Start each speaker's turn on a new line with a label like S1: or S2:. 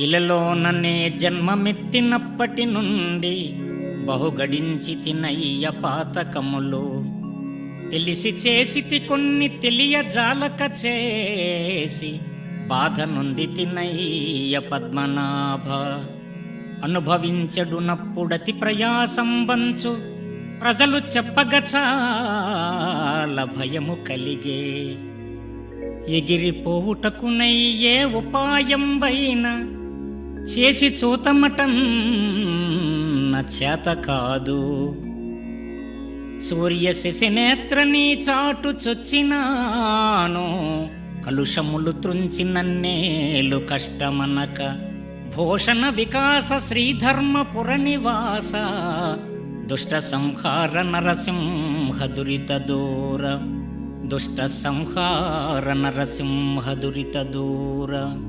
S1: ఇలలోననే నన్నే జన్మమెత్తినప్పటి నుండి బహుగడించి తినయ్య పాతకములు. తెలిసి చేసితి కొన్ని తెలియజాలక చేసి బాధ నొంది తినయ్య పద్మనాభ. అనుభవించడునప్పుడతి ప్రయాసం బంచు ప్రజలు చెప్పగ చాలా భయము కలిగే. ఎగిరిపోవుటకునయ్యే ఉపాయం బైనా చేసి చూతమటం చేత కాదు. సూర్య శశినేత్రని చాటు చొచ్చినాను. కలుషములు త్రుంచి నన్నేలు కష్టమనక. భూషణ వికాస శ్రీధర్మపుర నివాస దుష్ట సంహార నరసింహ దురిత దూర. దుష్ట సంహార నరసింహ దురిత దూర.